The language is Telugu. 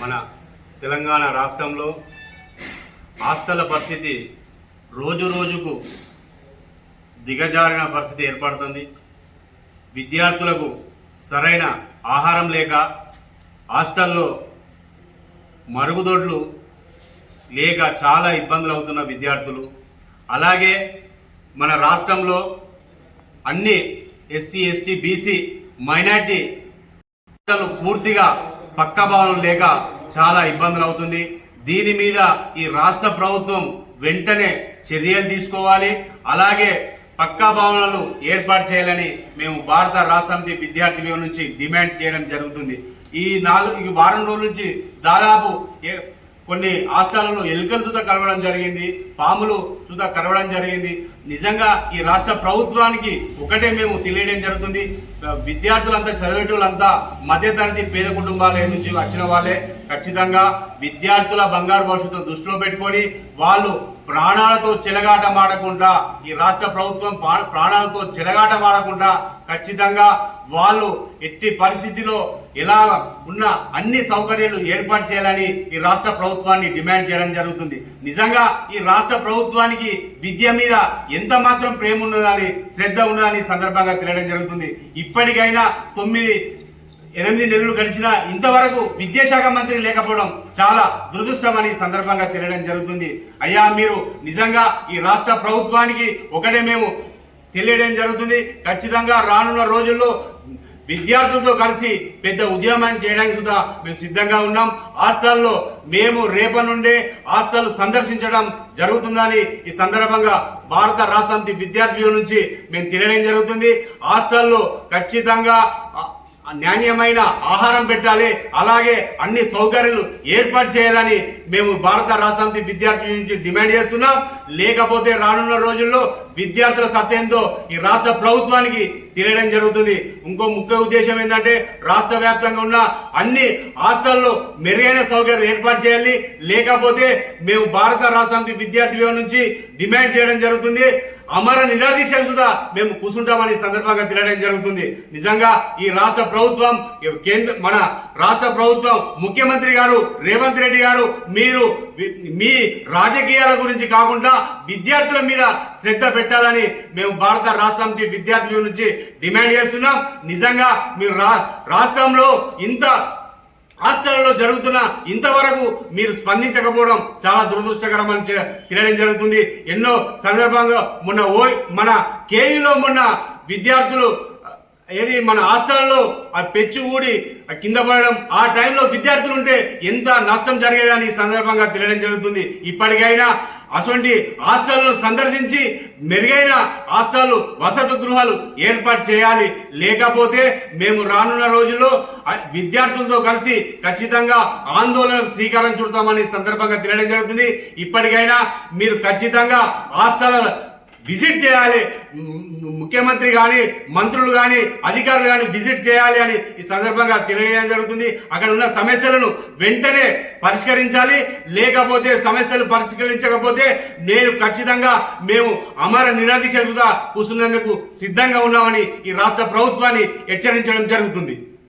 మన తెలంగాణ రాష్ట్రంలో హాస్టళ్ళ పరిస్థితి రోజు రోజుకు దిగజారిన పరిస్థితి ఏర్పడుతుంది. విద్యార్థులకు సరైన ఆహారం లేక హాస్టల్లో మరుగుదొడ్లు లేక చాలా ఇబ్బందులు అవుతున్న విద్యార్థులు. అలాగే మన రాష్ట్రంలో అన్ని ఎస్సీ ఎస్టీ బీసీ మైనార్టీ పూర్తిగా పక్కా భవనం లేక చాలా ఇబ్బందులు అవుతుంది. దీని మీద ఈ రాష్ట్ర ప్రభుత్వం వెంటనే చర్యలు తీసుకోవాలి. అలాగే పక్కా భవనాలు ఏర్పాటు చేయాలని మేము భారత రాష్ట్ర సమితి విద్యార్థి నుంచి డిమాండ్ చేయడం జరుగుతుంది. ఈ నాలుగు ఈ వారం రోజుల నుంచి దాదాపు ఏ- కొన్ని రాష్ట్రాలలో ఎలుకలు చూత కలవడం జరిగింది పాములు చూత కలవడం జరిగింది. నిజంగా ఈ రాష్ట్ర ప్రభుత్వానికి ఒకటే మేము తెలియడం జరుగుతుంది. విద్యార్థులంతా చదివేటోళ్ళంతా మధ్యతరగతి పేద కుటుంబాల నుంచి వచ్చిన వాళ్ళే. ఖచ్చితంగా విద్యార్థుల బంగారు భవిష్యత్తు దృష్టిలో పెట్టుకొని వాళ్ళు ప్రాణాలతో చెలగాటమాడకుండా ఈ రాష్ట్ర ప్రభుత్వం ప్రాణాలతో చెలగాటమాడకుండా ఖచ్చితంగా వాళ్ళు ఎట్టి పరిస్థితిలో ఇలా ఉన్న అన్ని సౌకర్యాలు ఏర్పాటు చేయాలని ఈ రాష్ట్ర ప్రభుత్వాన్ని డిమాండ్ చేయడం జరుగుతుంది. నిజంగా ఈ రాష్ట్ర ప్రభుత్వానికి విద్య మీద ఎంత మాత్రం ప్రేమ ఉన్నదని శ్రద్ధ ఉన్నదని సందర్భంగా తెలియడం జరుగుతుంది. ఇప్పటికైనా తొమ్మిది ఎనిమిది నెలలు గడిచినా ఇంతవరకు విద్యాశాఖ మంత్రి లేకపోవడం చాలా దురదృష్టమని సందర్భంగా తెలియడం జరుగుతుంది. అయ్యా మీరు నిజంగా ఈ రాష్ట్ర ప్రభుత్వానికి ఒకటే మేము తెలియడం జరుగుతుంది. ఖచ్చితంగా రానున్న రోజుల్లో విద్యార్థులతో కలిసి పెద్ద ఉద్యమం చేయడానికి కూడా మేము సిద్ధంగా ఉన్నాం. హాస్టల్లో మేము రేపటి నుండే హాస్టల్ సందర్శించడం జరుగుతుందని ఈ సందర్భంగా భారత రాష్ట్రానికి విద్యార్థుల నుంచి మేము తెలియడం జరుగుతుంది. హాస్టల్లో ఖచ్చితంగా నాణ్యమైన ఆహారం పెట్టాలి. అలాగే అన్ని సౌకర్యాలు ఏర్పాటు చేయాలని మేము భారత రాష్ట్ర విద్యార్థుల విద్యార్థి నుంచి డిమాండ్ చేస్తున్నాం. లేకపోతే రానున్న రోజుల్లో విద్యార్థుల సత్యంతో ఈ రాష్ట్ర ప్రభుత్వానికి తెలియడం జరుగుతుంది. ఇంకో ముఖ్య ఉద్దేశం ఏంటంటే రాష్ట్ర వ్యాప్తంగా ఉన్న అన్ని హాస్టల్లో మెరుగైన సౌకర్యం ఏర్పాటు చేయాలి. లేకపోతే మేము భారత రాష్ట్రానికి విద్యార్థుల నుంచి డిమాండ్ చేయడం జరుగుతుంది. అమర నిరాదీక్ష సుధా మేము కూర్చుంటామని సందర్భంగా తెలియడం జరుగుతుంది. నిజంగా ఈ రాష్ట్ర ప్రభుత్వం కేంద్ర మన రాష్ట్ర ప్రభుత్వం ముఖ్యమంత్రి గారు రేవంత్ రెడ్డి గారు మీరు మీ రాజకీయాల గురించి కాకుండా విద్యార్థుల మీద శ్రద్ధ పెట్టాలని మేము భారత రాష్ట్రానికి విద్యార్థుల నుంచి డిమాండ్ చేస్తున్నాం. నిజంగా మీరు రా రాష్ట్రంలో ఇంత హాస్టల్లో జరుగుతున్న ఇంతవరకు మీరు స్పందించకపోవడం చాలా దురదృష్టకరం అని తెలియడం జరుగుతుంది. ఎన్నో సందర్భంగా మొన్న ఓ మన కేయూలో మొన్న విద్యార్థులు ఏది మన హాస్టల్లో ఆ పెచ్చు ఊడి కింద పడడం ఆ టైంలో విద్యార్థులు ఉంటే ఎంత నష్టం జరిగేదని సందర్భంగా తెలియడం జరుగుతుంది. ఇప్పటికైనా అటువంటి హాస్టల్ను సందర్శించి మెరుగైన హాస్టల్ వసతి గృహాలు ఏర్పాటు చేయాలి. లేకపోతే మేము రానున్న రోజుల్లో విద్యార్థులతో కలిసి ఖచ్చితంగా ఆందోళనకు శ్రీకారం చుడతామని సందర్భంగా తెలియడం జరుగుతుంది. ఇప్పటికైనా మీరు ఖచ్చితంగా హాస్టల్ విజిట్ చేయాలి. ముఖ్యమంత్రి కానీ మంత్రులు కానీ అధికారులు కానీ విజిట్ చేయాలి అని ఈ సందర్భంగా తెలియజేయడం జరుగుతుంది. అక్కడ ఉన్న సమస్యలను వెంటనే పరిష్కరించాలి. లేకపోతే సమస్యలు పరిష్కరించకపోతే నేను ఖచ్చితంగా మేము అమర నిరాధికగా కూర్చున్నందుకు సిద్ధంగా ఉన్నామని ఈ రాష్ట్ర ప్రభుత్వాన్ని హెచ్చరించడం జరుగుతుంది.